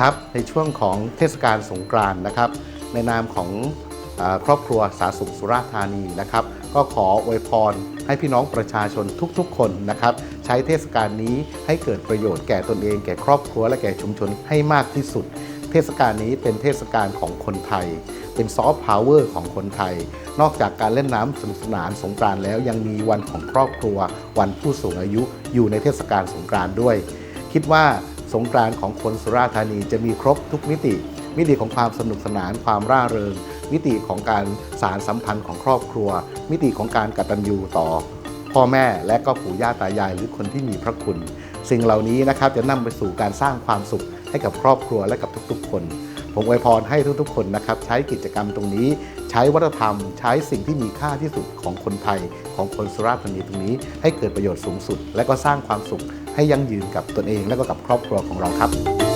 ครับในช่วงของเทศกาลสงกรานต์นะครับ ในนามของอครอบครัวสาสุขสุราธานีนะครับ ก็ขออวยพรให้พี่น้องประชาชนทุกๆ คนนะครับ ใช้เทศกาลนี้ให้เกิดประโยชน์แก่ตนเอง แก่ครอบครัวและแก่ชุมชนให้มากที่สุด เทศกาลนี้เป็นเทศกาลของคนไทย เป็นซอฟต์พาวเวอร์ของคนไทย นอกจากการเล่นน้ำสนุกสนานสงกรานต์แล้วยังมีวันของครอบครัว วันผู้สูงอายุอยู่ในเทศกาลสงกรานต์ด้วย คิดว่า สงกรานต์ของคนสุราษฎร์ธานีจะมีครบทุกมิติ มิติของความสนุกสนานความร่าเริง มิติของการสารสัมพันธ์ของครอบครัว มิติของการกตัญญูต่อ พ่อแม่และก็ปู่ย่าตายายหรือคนที่มีพระคุณ สิ่งเหล่านี้นะครับจะนำไปสู่การสร้างความสุขให้กับครอบครัวและกับทุกๆ คน ผมอวยพรให้ทุกๆ คนนะครับใช้กิจกรรมตรงนี้ ใช้วัฒนธรรม ใช้สิ่งที่มีค่าที่สุดของคนไทย ของคนสุราษฎร์ธานีตรงนี้ ให้เกิดประโยชน์สูงสุด และก็สร้างความสุข ให้ยั่งยืนกับตนเองและก็กับครอบครัวของเราครับ